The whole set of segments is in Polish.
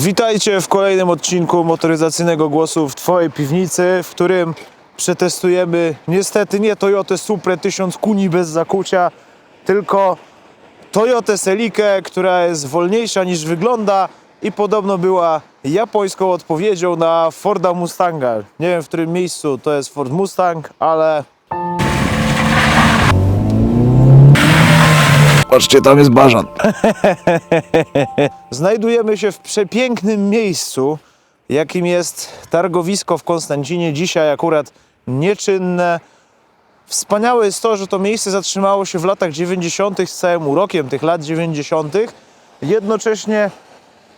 Witajcie w kolejnym odcinku motoryzacyjnego głosu w Twojej piwnicy, w którym przetestujemy niestety nie Toyotę Supra 1000 kuni bez zakucia, tylko Toyotę Celikę, która jest wolniejsza niż wygląda i podobno była japońską odpowiedzią na Forda Mustanga. Nie wiem w którym miejscu to jest Ford Mustang, ale Patrzcie, tam jest bażan. Znajdujemy się w przepięknym miejscu, jakim jest targowisko w Konstancinie. Dzisiaj akurat nieczynne. Wspaniałe jest to, że to miejsce zatrzymało się w latach 90. z całym urokiem tych lat 90. Jednocześnie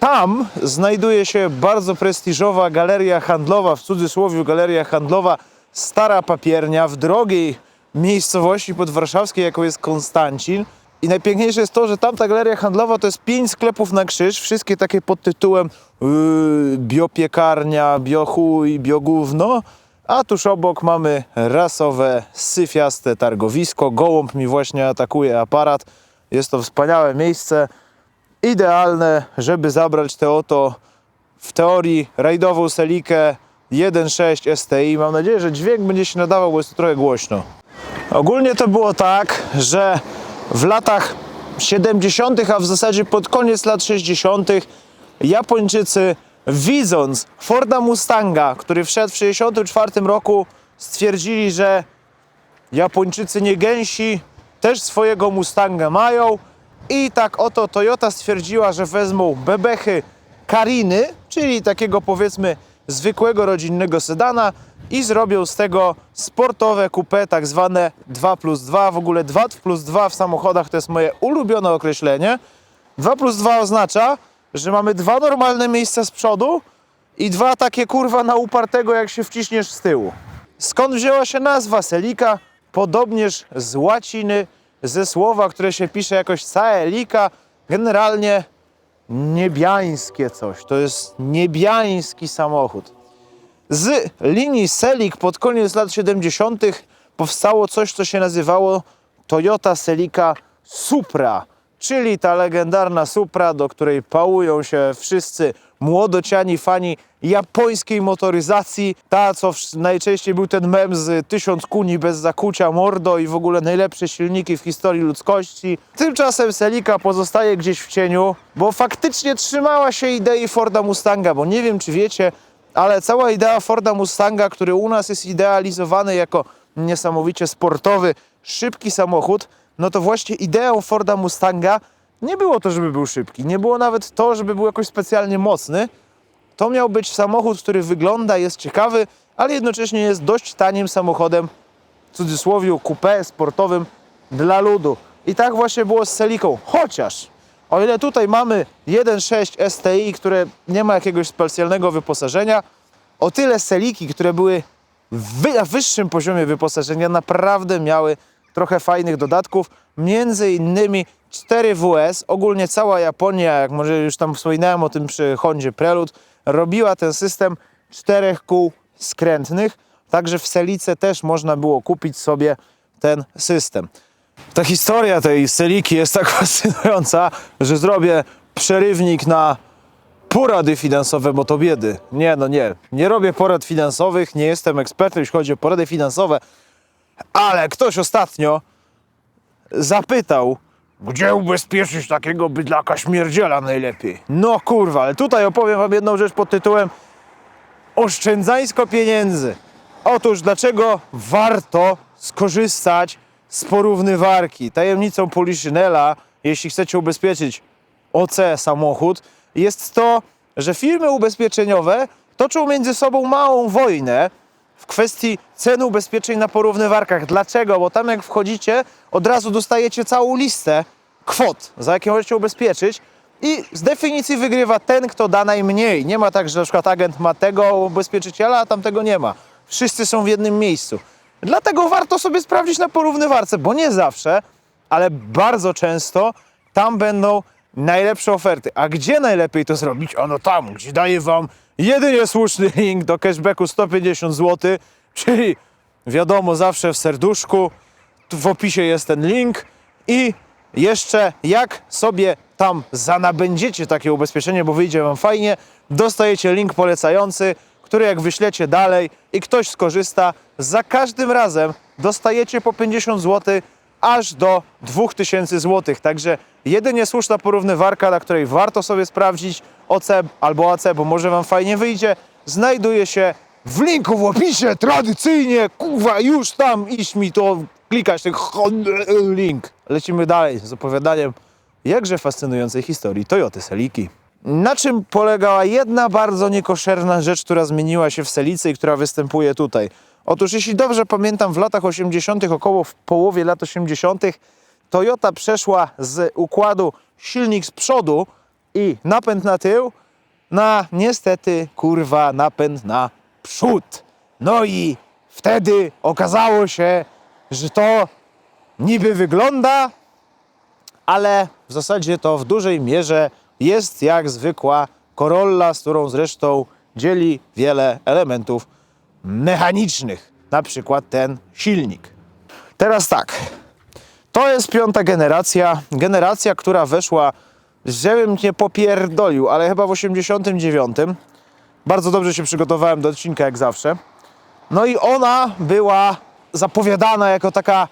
tam znajduje się bardzo prestiżowa galeria handlowa, w cudzysłowie galeria handlowa Stara Papiernia w drogiej miejscowości podwarszawskiej, jaką jest Konstancin. I najpiękniejsze jest to, że tamta galeria handlowa to jest pięć sklepów na krzyż, wszystkie takie pod tytułem yy, biopiekarnia, biochuj, biogówno. A tuż obok mamy rasowe, syfiaste targowisko. Gołąb mi właśnie atakuje aparat. Jest to wspaniałe miejsce idealne, żeby zabrać tę oto w teorii rajdową Selikę 1.6 STI. Mam nadzieję, że dźwięk będzie się nadawał, bo jest to trochę głośno. Ogólnie to było tak, że w latach 70., a w zasadzie pod koniec lat 60., Japończycy widząc Forda Mustanga, który wszedł w 64 roku, stwierdzili, że Japończycy nie gęsi, też swojego Mustanga mają i tak oto Toyota stwierdziła, że wezmą bebechy Kariny, czyli takiego powiedzmy zwykłego rodzinnego sedana i zrobią z tego sportowe coupé, tak zwane 2 plus 2. W ogóle 2 plus 2 w samochodach to jest moje ulubione określenie. 2 plus 2 oznacza, że mamy dwa normalne miejsca z przodu i dwa takie kurwa na upartego, jak się wciśniesz z tyłu. Skąd wzięła się nazwa Selika? Podobnież z łaciny, ze słowa, które się pisze jakoś Caelika, generalnie niebiańskie coś. To jest niebiański samochód. Z linii Selik pod koniec lat 70. powstało coś, co się nazywało Toyota Celica Supra, czyli ta legendarna Supra, do której pałują się wszyscy młodociani fani japońskiej motoryzacji. Ta, co najczęściej był ten mem z tysiąc kuni bez zakucia, mordo i w ogóle najlepsze silniki w historii ludzkości. Tymczasem Celica pozostaje gdzieś w cieniu, bo faktycznie trzymała się idei Forda Mustanga, bo nie wiem, czy wiecie, ale cała idea Forda Mustanga, który u nas jest idealizowany jako niesamowicie sportowy, szybki samochód, no to właśnie ideą Forda Mustanga nie było to, żeby był szybki, nie było nawet to, żeby był jakoś specjalnie mocny. To miał być samochód, który wygląda, jest ciekawy, ale jednocześnie jest dość tanim samochodem, w cudzysłowie coupé sportowym dla ludu. I tak właśnie było z Celiką. Chociaż, o ile tutaj mamy 1.6 STI, które nie ma jakiegoś specjalnego wyposażenia, o tyle Celiki, które były na wyższym poziomie wyposażenia, naprawdę miały trochę fajnych dodatków. Między innymi 4WS, ogólnie cała Japonia, jak może już tam wspominałem o tym przy Hondzie Prelude, robiła ten system czterech kół skrętnych, także w Selice też można było kupić sobie ten system. Ta historia tej Seliki jest tak fascynująca, że zrobię przerywnik na porady finansowe, bo to biedy. Nie, no nie. Nie robię porad finansowych, nie jestem ekspertem, jeśli chodzi o porady finansowe, ale ktoś ostatnio zapytał, gdzie ubezpieczyć takiego bydlaka śmierdziela najlepiej. No kurwa, ale tutaj opowiem wam jedną rzecz pod tytułem oszczędzańsko pieniędzy. Otóż dlaczego warto skorzystać z porównywarki? Tajemnicą Poliszynela, jeśli chcecie ubezpieczyć OC samochód, jest to, że firmy ubezpieczeniowe toczą między sobą małą wojnę w kwestii cen ubezpieczeń na porównywarkach. Dlaczego? Bo tam jak wchodzicie, od razu dostajecie całą listę kwot, za jakie możecie ubezpieczyć i z definicji wygrywa ten, kto da najmniej. Nie ma tak, że na przykład agent ma tego ubezpieczyciela, a tamtego nie ma. Wszyscy są w jednym miejscu. Dlatego warto sobie sprawdzić na porównywarce, bo nie zawsze, ale bardzo często tam będą najlepsze oferty. A gdzie najlepiej to zrobić? Ano tam, gdzie daje wam jedynie słuszny link do cashbacku 150 zł, czyli wiadomo, zawsze w serduszku, w opisie jest ten link. I jeszcze jak sobie tam zanabędziecie takie ubezpieczenie, bo wyjdzie Wam fajnie, dostajecie link polecający, który jak wyślecie dalej i ktoś skorzysta, za każdym razem dostajecie po 50 zł aż do 2000 zł. Także jedynie słuszna porównywarka, na której warto sobie sprawdzić OC albo AC, bo może Wam fajnie wyjdzie, znajduje się w linku w opisie, tradycyjnie, kurwa, już tam iść mi to, klikać ten link. Lecimy dalej z opowiadaniem jakże fascynującej historii Toyoty Seliki. Na czym polegała jedna bardzo niekoszerna rzecz, która zmieniła się w Selicy i która występuje tutaj? Otóż, jeśli dobrze pamiętam, w latach 80., około w połowie lat 80., Toyota przeszła z układu silnik z przodu i napęd na tył na niestety kurwa napęd na przód. No i wtedy okazało się, że to niby wygląda, ale w zasadzie to w dużej mierze jest jak zwykła Corolla, z którą zresztą dzieli wiele elementów mechanicznych, na przykład ten silnik. Teraz tak, to jest piąta generacja, generacja, która weszła, żebym nie popierdolił, ale chyba w 89. Bardzo dobrze się przygotowałem do odcinka, jak zawsze. No i ona była zapowiadana jako taka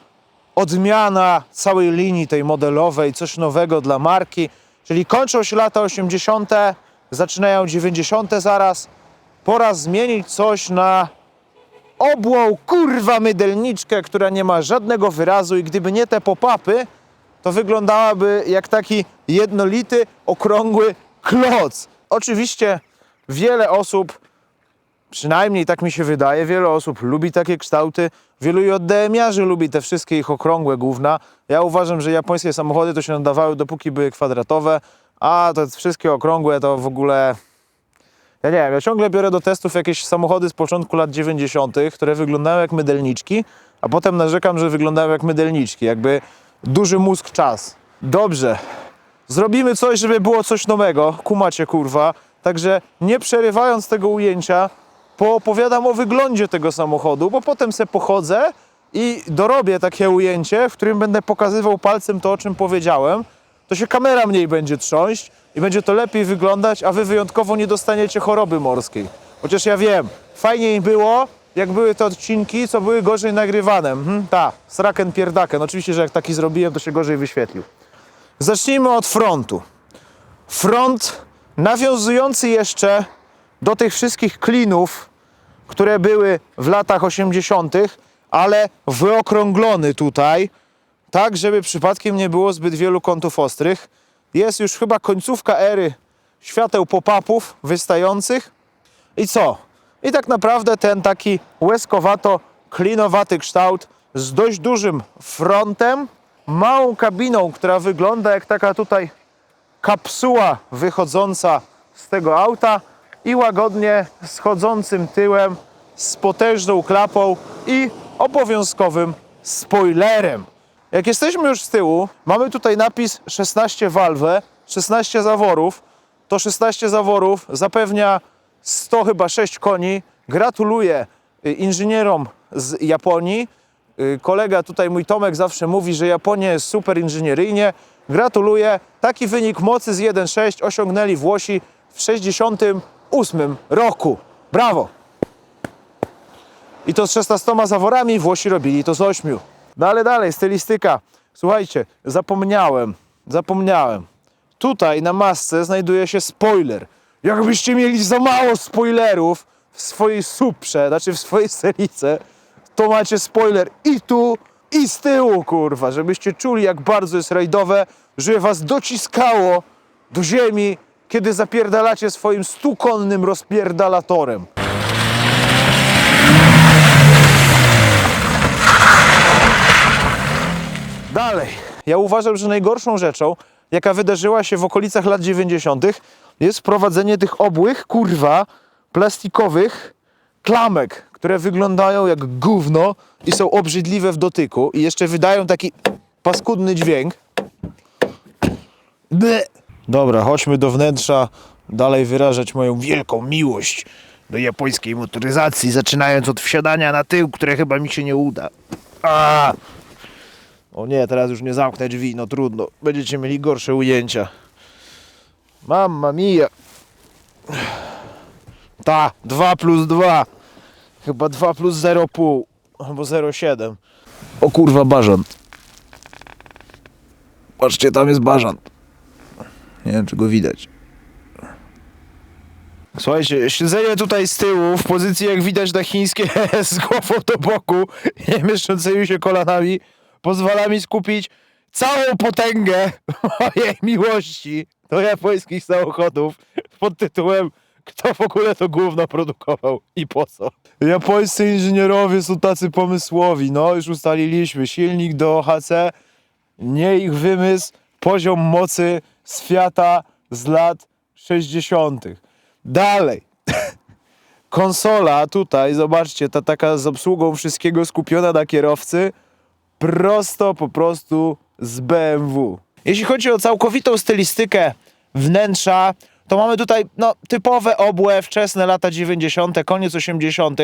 odmiana całej linii tej modelowej, coś nowego dla marki. Czyli kończą się lata 80., zaczynają 90. zaraz. Pora zmienić coś na obłą kurwa mydelniczkę, która nie ma żadnego wyrazu i gdyby nie te pop-upy, to wyglądałaby jak taki jednolity, okrągły kloc. Oczywiście wiele osób Przynajmniej tak mi się wydaje. Wiele osób lubi takie kształty. Wielu JDM-iarzy lubi te wszystkie ich okrągłe gówna. Ja uważam, że japońskie samochody to się nadawały dopóki były kwadratowe, a te wszystkie okrągłe to w ogóle... Ja nie wiem, ja ciągle biorę do testów jakieś samochody z początku lat 90., które wyglądają jak mydelniczki, a potem narzekam, że wyglądają jak mydelniczki. Jakby duży mózg czas. Dobrze. Zrobimy coś, żeby było coś nowego. Kumacie, kurwa. Także nie przerywając tego ujęcia, poopowiadam o wyglądzie tego samochodu, bo potem se pochodzę i dorobię takie ujęcie, w którym będę pokazywał palcem to, o czym powiedziałem. To się kamera mniej będzie trząść i będzie to lepiej wyglądać, a wy wyjątkowo nie dostaniecie choroby morskiej. Chociaż ja wiem, fajniej było, jak były te odcinki, co były gorzej nagrywane. Mhm, ta, sraken pierdaken. Oczywiście, że jak taki zrobiłem, to się gorzej wyświetlił. Zacznijmy od frontu. Front nawiązujący jeszcze do tych wszystkich klinów, które były w latach 80., ale wyokrąglony tutaj, tak żeby przypadkiem nie było zbyt wielu kątów ostrych. Jest już chyba końcówka ery świateł pop-upów wystających. I co? I tak naprawdę ten taki łezkowato, klinowaty kształt z dość dużym frontem, małą kabiną, która wygląda jak taka tutaj kapsuła wychodząca z tego auta i łagodnie schodzącym tyłem z potężną klapą i obowiązkowym spoilerem. Jak jesteśmy już z tyłu, mamy tutaj napis 16 Valve, 16 zaworów. To 16 zaworów zapewnia 100 chyba 6 koni. Gratuluję y, inżynierom z Japonii. Y, Kolega tutaj, mój Tomek, zawsze mówi, że Japonia jest super inżynieryjnie. Gratuluję. Taki wynik mocy z 1.6 osiągnęli Włosi w 68 roku. Brawo! I to z 16 zaworami, Włosi robili to z 8. No ale dalej, stylistyka. Słuchajcie, zapomniałem, zapomniałem. Tutaj na masce znajduje się spoiler. Jakbyście mieli za mało spoilerów w swojej suprze, znaczy w swojej serice, to macie spoiler i tu, i z tyłu, kurwa, żebyście czuli, jak bardzo jest rajdowe, żeby was dociskało do ziemi, kiedy zapierdalacie swoim stukonnym rozpierdalatorem. Dalej. Ja uważam, że najgorszą rzeczą, jaka wydarzyła się w okolicach lat 90., jest wprowadzenie tych obłych, kurwa, plastikowych klamek, które wyglądają jak gówno i są obrzydliwe w dotyku i jeszcze wydają taki paskudny dźwięk. Ble. Dobra, chodźmy do wnętrza, dalej wyrażać moją wielką miłość do japońskiej motoryzacji, zaczynając od wsiadania na tył, które chyba mi się nie uda. A! O nie, teraz już nie zamknę drzwi, no trudno. Będziecie mieli gorsze ujęcia. Mamma mia. Ta, 2 plus 2. Chyba 2 plus 0,5. Albo 0,7. O kurwa, bażant. Patrzcie, tam jest bażant. Nie wiem, czy go widać. Słuchajcie, siedzenie tutaj z tyłu w pozycji jak widać na chińskie z głową do boku, nie mieszczącymi się kolanami, pozwala mi skupić całą potęgę mojej miłości do japońskich samochodów pod tytułem kto w ogóle to gówno produkował i po co? Japońscy inżynierowie są tacy pomysłowi, no już ustaliliśmy, silnik do HC, nie ich wymysł, poziom mocy z Fiata z lat 60. Dalej. Konsola tutaj, zobaczcie, ta taka z obsługą wszystkiego skupiona na kierowcy, prosto po prostu z BMW. Jeśli chodzi o całkowitą stylistykę wnętrza, to mamy tutaj no, typowe obłe, wczesne lata 90., koniec 80.,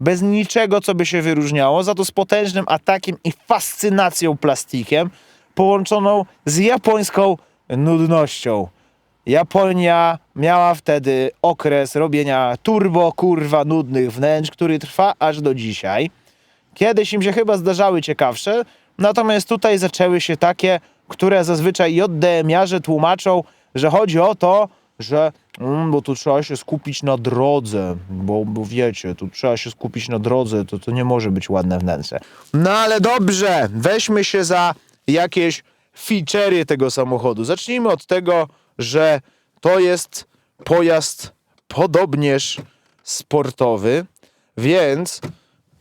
bez niczego, co by się wyróżniało, za to z potężnym atakiem i fascynacją plastikiem, połączoną z japońską nudnością. Japonia miała wtedy okres robienia turbo, kurwa, nudnych wnętrz, który trwa aż do dzisiaj. Kiedyś im się chyba zdarzały ciekawsze, natomiast tutaj zaczęły się takie, które zazwyczaj JDM-iarze tłumaczą, że chodzi o to, że mm, bo tu trzeba się skupić na drodze, bo, bo wiecie, tu trzeba się skupić na drodze, to, to nie może być ładne wnętrze. No ale dobrze, weźmy się za jakieś feature'y tego samochodu. Zacznijmy od tego, że to jest pojazd podobnież sportowy, więc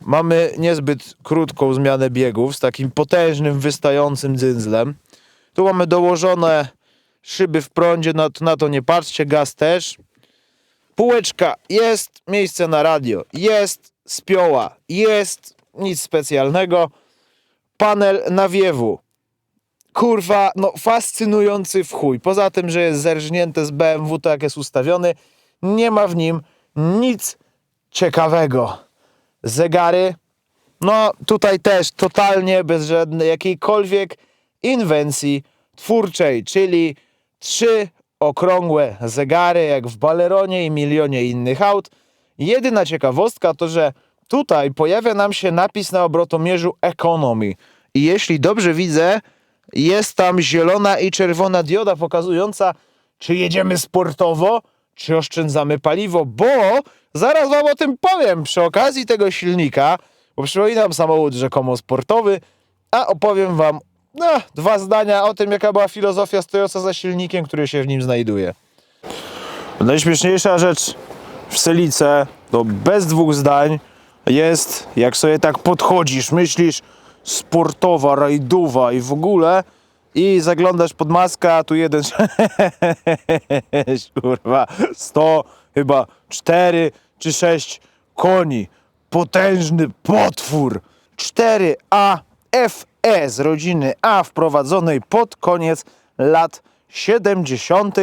mamy niezbyt krótką zmianę biegów z takim potężnym, wystającym dzyndzlem. Tu mamy dołożone szyby w prądzie, na, na to nie patrzcie, gaz też. Półeczka jest, miejsce na radio jest, spioła jest, nic specjalnego. Panel nawiewu. Kurwa, no fascynujący w chuj. Poza tym, że jest zerżnięte z BMW, to jak jest ustawiony, nie ma w nim nic ciekawego. Zegary, no tutaj też totalnie bez żadnej jakiejkolwiek inwencji twórczej, czyli trzy okrągłe zegary jak w Baleronie i milionie innych aut. Jedyna ciekawostka to, że tutaj pojawia nam się napis na obrotomierzu Economy. I jeśli dobrze widzę, jest tam zielona i czerwona dioda pokazująca, czy jedziemy sportowo, czy oszczędzamy paliwo, bo zaraz wam o tym powiem przy okazji tego silnika, bo przypominam samochód rzekomo sportowy, a opowiem wam no, dwa zdania o tym, jaka była filozofia stojąca za silnikiem, który się w nim znajduje. Najśmieszniejsza rzecz w Selice, to bez dwóch zdań, jest, jak sobie tak podchodzisz, myślisz, sportowa, rajdowa i w ogóle, i zaglądasz pod maskę, a tu jeden, kurwa, 100, chyba 4 czy 6 koni. Potężny potwór. 4A FE z rodziny A wprowadzonej pod koniec lat 70.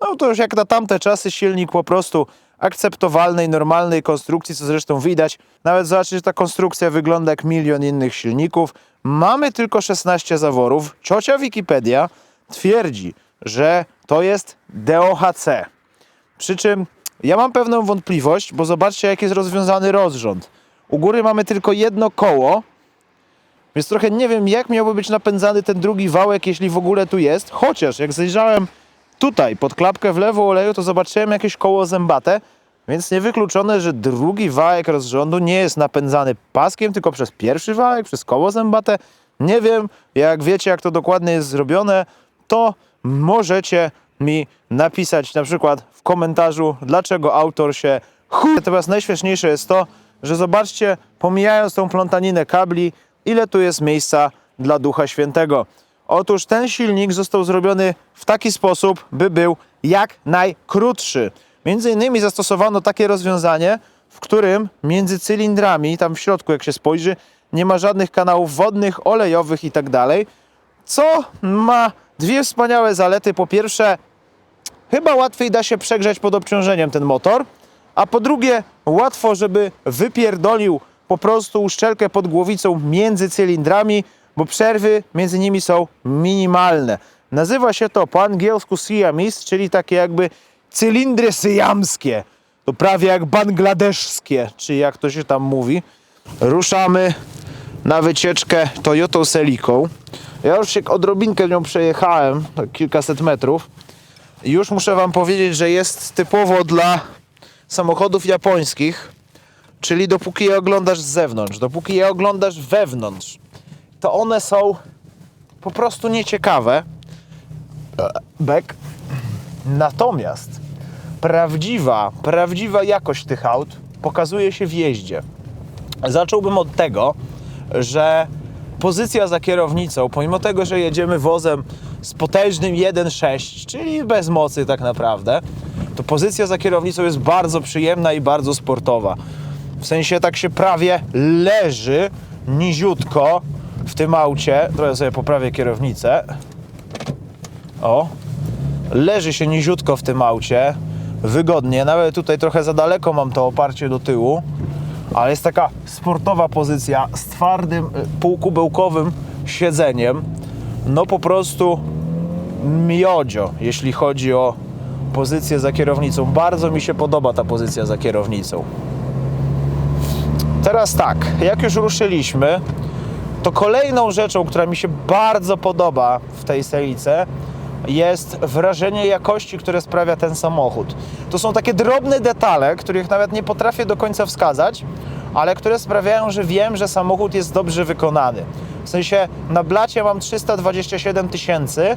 No to już jak na tamte czasy silnik po prostu akceptowalnej, normalnej konstrukcji, co zresztą widać. Nawet zobaczcie, że ta konstrukcja wygląda jak milion innych silników. Mamy tylko 16 zaworów. Ciocia Wikipedia twierdzi, że to jest DOHC. Przy czym ja mam pewną wątpliwość, bo zobaczcie, jak jest rozwiązany rozrząd. U góry mamy tylko jedno koło, więc trochę nie wiem, jak miałby być napędzany ten drugi wałek, jeśli w ogóle tu jest. Chociaż jak zajrzałem tutaj pod klapkę w lewo oleju, to zobaczyłem jakieś koło zębate, więc niewykluczone, że drugi wałek rozrządu nie jest napędzany paskiem, tylko przez pierwszy wałek, przez koło zębate. Nie wiem, jak wiecie, jak to dokładnie jest zrobione, to możecie mi napisać na przykład w komentarzu, dlaczego autor się chuj. Natomiast najśmieszniejsze jest to, że zobaczcie, pomijając tą plątaninę kabli, ile tu jest miejsca dla Ducha Świętego. Otóż ten silnik został zrobiony w taki sposób, by był jak najkrótszy. Między innymi zastosowano takie rozwiązanie, w którym między cylindrami, tam w środku jak się spojrzy, nie ma żadnych kanałów wodnych, olejowych i tak co ma dwie wspaniałe zalety. Po pierwsze, chyba łatwiej da się przegrzać pod obciążeniem ten motor, a po drugie, łatwo, żeby wypierdolił po prostu uszczelkę pod głowicą między cylindrami, bo przerwy między nimi są minimalne. Nazywa się to po angielsku Siamese, czyli takie jakby cylindry syjamskie. To prawie jak bangladeszskie, czy jak to się tam mówi. Ruszamy na wycieczkę Toyotą Celiką. Ja już się odrobinkę nią przejechałem, tak kilkaset metrów. Już muszę Wam powiedzieć, że jest typowo dla samochodów japońskich, czyli dopóki je oglądasz z zewnątrz, dopóki je oglądasz wewnątrz, to one są po prostu nieciekawe. Bek. Natomiast prawdziwa, prawdziwa jakość tych aut pokazuje się w jeździe. Zacząłbym od tego, że pozycja za kierownicą, pomimo tego, że jedziemy wozem z potężnym 1.6, czyli bez mocy tak naprawdę, to pozycja za kierownicą jest bardzo przyjemna i bardzo sportowa. W sensie tak się prawie leży niziutko w tym aucie. Trochę sobie poprawię kierownicę. O, leży się niziutko w tym aucie, wygodnie, nawet tutaj trochę za daleko mam to oparcie do tyłu, ale jest taka sportowa pozycja z twardym, y, półkubełkowym siedzeniem, no po prostu miodzio, jeśli chodzi o pozycję za kierownicą. Bardzo mi się podoba ta pozycja za kierownicą. Teraz tak, jak już ruszyliśmy, to kolejną rzeczą, która mi się bardzo podoba w tej selice, jest wrażenie jakości, które sprawia ten samochód. To są takie drobne detale, których nawet nie potrafię do końca wskazać, ale które sprawiają, że wiem, że samochód jest dobrze wykonany. W sensie na blacie mam 327 tysięcy,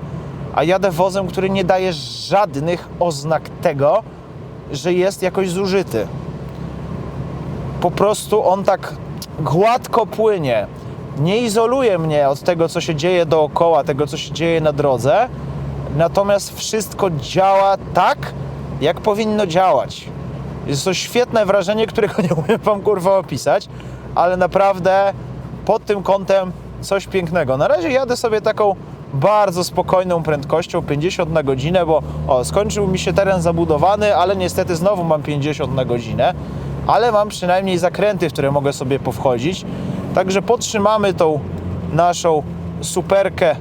a jadę wozem, który nie daje żadnych oznak tego, że jest jakoś zużyty. Po prostu on tak gładko płynie. Nie izoluje mnie od tego, co się dzieje dookoła, tego, co się dzieje na drodze. Natomiast wszystko działa tak, jak powinno działać. Jest to świetne wrażenie, którego nie umiem Wam kurwa opisać, ale naprawdę pod tym kątem coś pięknego. Na razie jadę sobie taką bardzo spokojną prędkością 50 na godzinę, bo o, skończył mi się teren zabudowany, ale niestety znowu mam 50 na godzinę, ale mam przynajmniej zakręty, w które mogę sobie powchodzić. Także podtrzymamy tą naszą superkę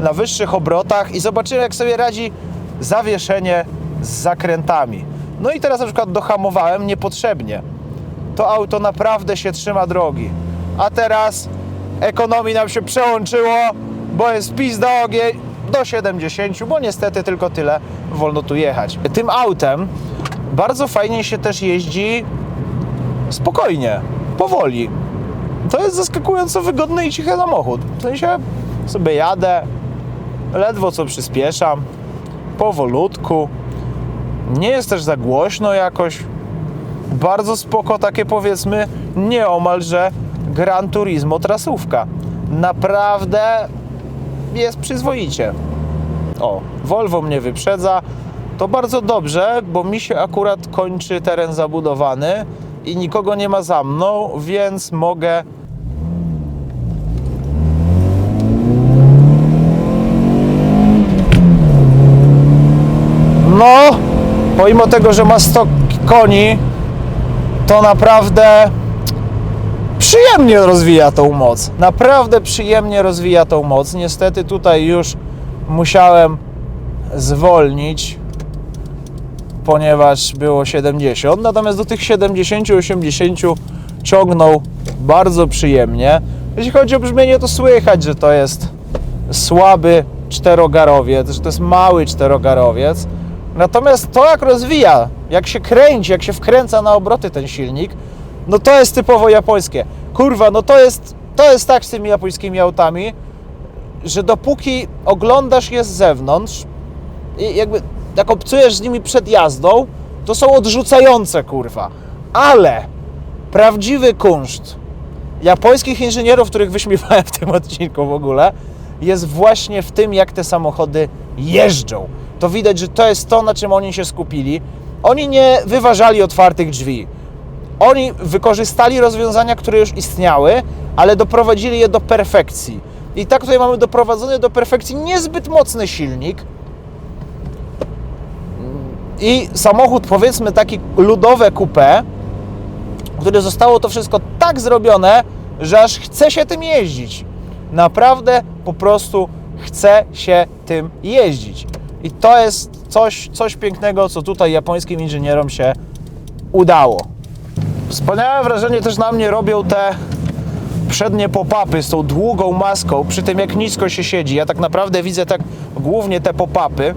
na wyższych obrotach i zobaczymy, jak sobie radzi zawieszenie z zakrętami. No i teraz na przykład dohamowałem niepotrzebnie. To auto naprawdę się trzyma drogi. A teraz ekonomii nam się przełączyło, bo jest pizda ogień do 70, bo niestety tylko tyle wolno tu jechać. Tym autem bardzo fajnie się też jeździ spokojnie, powoli. To jest zaskakująco wygodny i cichy samochód. W sensie sobie jadę, ledwo co przyspieszam, powolutku. Nie jest też za głośno jakoś. Bardzo spoko takie powiedzmy nieomalże Gran Turismo trasówka. Naprawdę jest przyzwoicie. O, Volvo mnie wyprzedza. To bardzo dobrze, bo mi się akurat kończy teren zabudowany i nikogo nie ma za mną, więc mogę No, pomimo tego, że ma 100 koni, to naprawdę przyjemnie rozwija tą moc. Naprawdę przyjemnie rozwija tą moc. Niestety tutaj już musiałem zwolnić, ponieważ było 70. Natomiast do tych 70-80 ciągnął bardzo przyjemnie. Jeśli chodzi o brzmienie, to słychać, że to jest słaby czterogarowiec, że to jest mały czterogarowiec. Natomiast to, jak rozwija, jak się kręci, jak się wkręca na obroty ten silnik, no to jest typowo japońskie. Kurwa, no to jest, to jest tak z tymi japońskimi autami, że dopóki oglądasz je z zewnątrz i jakby jak obcujesz z nimi przed jazdą, to są odrzucające, kurwa. Ale prawdziwy kunszt japońskich inżynierów, których wyśmiewałem w tym odcinku w ogóle, jest właśnie w tym, jak te samochody jeżdżą. To widać, że to jest to, na czym oni się skupili. Oni nie wyważali otwartych drzwi. Oni wykorzystali rozwiązania, które już istniały, ale doprowadzili je do perfekcji. I tak tutaj mamy doprowadzony do perfekcji niezbyt mocny silnik, i samochód, powiedzmy taki ludowe coupé, które zostało to wszystko tak zrobione, że aż chce się tym jeździć. Naprawdę po prostu chce się tym jeździć. I to jest coś, coś pięknego, co tutaj japońskim inżynierom się udało. Wspaniałe wrażenie też na mnie robią te przednie pop-upy z tą długą maską, przy tym jak nisko się siedzi. Ja tak naprawdę widzę tak głównie te pop-upy.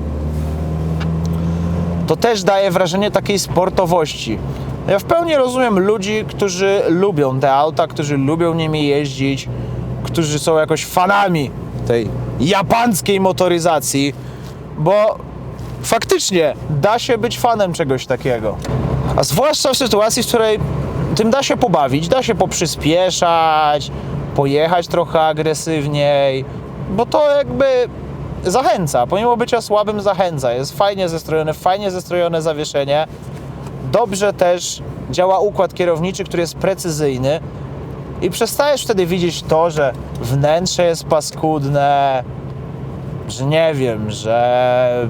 To też daje wrażenie takiej sportowości. Ja w pełni rozumiem ludzi, którzy lubią te auta, którzy lubią nimi jeździć, którzy są jakoś fanami tej japańskiej motoryzacji, bo faktycznie da się być fanem czegoś takiego. A zwłaszcza w sytuacji, w której tym da się pobawić, da się poprzyspieszać, pojechać trochę agresywniej, bo to jakby zachęca, pomimo bycia słabym zachęca. Jest fajnie zestrojone, fajnie zestrojone zawieszenie. Dobrze też działa układ kierowniczy, który jest precyzyjny i przestajesz wtedy widzieć to, że wnętrze jest paskudne, że nie wiem, że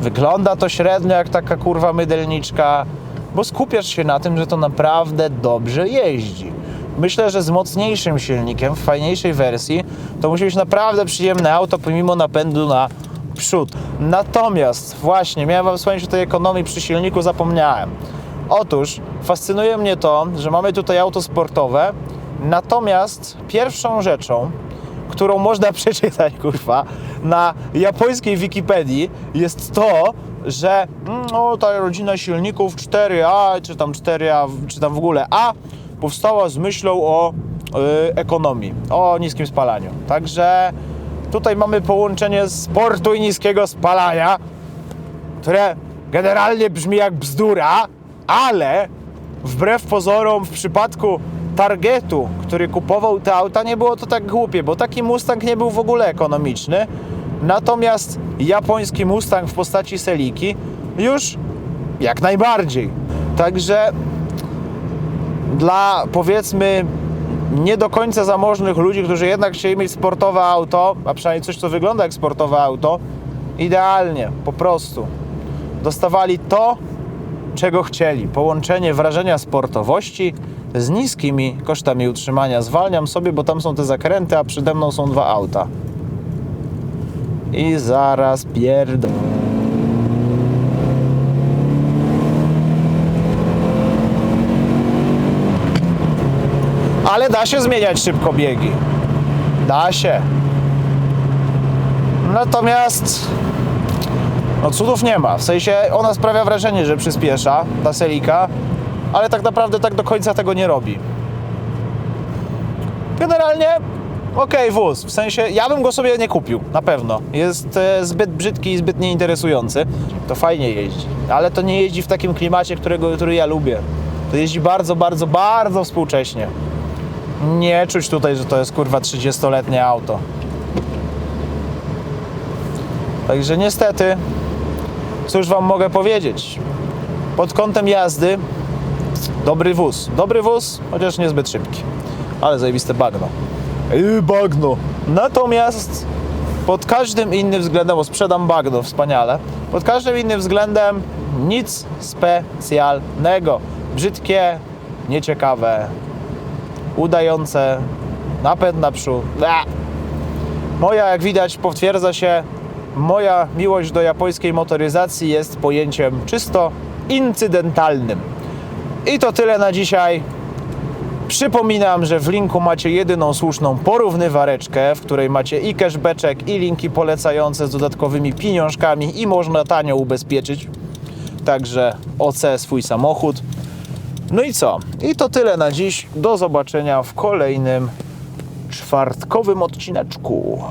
wygląda to średnio jak taka kurwa mydelniczka, bo skupiasz się na tym, że to naprawdę dobrze jeździ. Myślę, że z mocniejszym silnikiem, w fajniejszej wersji, to musi być naprawdę przyjemne auto, pomimo napędu na przód. Natomiast właśnie, miałem wam wspomnieć o tej ekonomii przy silniku, zapomniałem. Otóż fascynuje mnie to, że mamy tutaj auto sportowe, natomiast pierwszą rzeczą, którą można przeczytać, kurwa, na japońskiej Wikipedii jest to, że mm, no, ta rodzina silników 4A, czy tam 4A, czy tam w ogóle A, powstała z myślą o y, ekonomii, o niskim spalaniu. Także tutaj mamy połączenie sportu i niskiego spalania, które generalnie brzmi jak bzdura, ale wbrew pozorom w przypadku Targetu, który kupował te auta, nie było to tak głupie, bo taki Mustang nie był w ogóle ekonomiczny. Natomiast japoński Mustang w postaci Seliki już jak najbardziej. Także dla powiedzmy nie do końca zamożnych ludzi, którzy jednak chcieli mieć sportowe auto, a przynajmniej coś, co wygląda jak sportowe auto, idealnie, po prostu. Dostawali to, czego chcieli. Połączenie wrażenia sportowości z niskimi kosztami utrzymania. Zwalniam sobie, bo tam są te zakręty, a przede mną są dwa auta. I zaraz pierd... Ale da się zmieniać szybko biegi. Da się. Natomiast no cudów nie ma. W sensie ona sprawia wrażenie, że przyspiesza, ta Selika, ale tak naprawdę tak do końca tego nie robi. Generalnie okej wóz, w sensie ja bym go sobie nie kupił, na pewno. Jest e, zbyt brzydki i zbyt nieinteresujący. To fajnie jeździ, ale to nie jeździ w takim klimacie, którego, który ja lubię. To jeździ bardzo, bardzo, bardzo współcześnie. Nie czuć tutaj, że to jest kurwa 30-letnie auto. Także niestety, cóż wam mogę powiedzieć? Pod kątem jazdy dobry wóz. Dobry wóz, chociaż niezbyt szybki. Ale zajebiste bagno. Yy, bagno. Natomiast pod każdym innym względem, bo sprzedam bagno, wspaniale. Pod każdym innym względem nic specjalnego. Brzydkie, nieciekawe, udające, napęd naprzód. Bla. Moja, jak widać, potwierdza się, moja miłość do japońskiej motoryzacji jest pojęciem czysto incydentalnym. I to tyle na dzisiaj. Przypominam, że w linku macie jedyną słuszną porównywareczkę, w której macie i cashbaczek, i linki polecające z dodatkowymi pieniążkami i można tanio ubezpieczyć. Także OC swój samochód. No i co? I to tyle na dziś. Do zobaczenia w kolejnym czwartkowym odcineczku.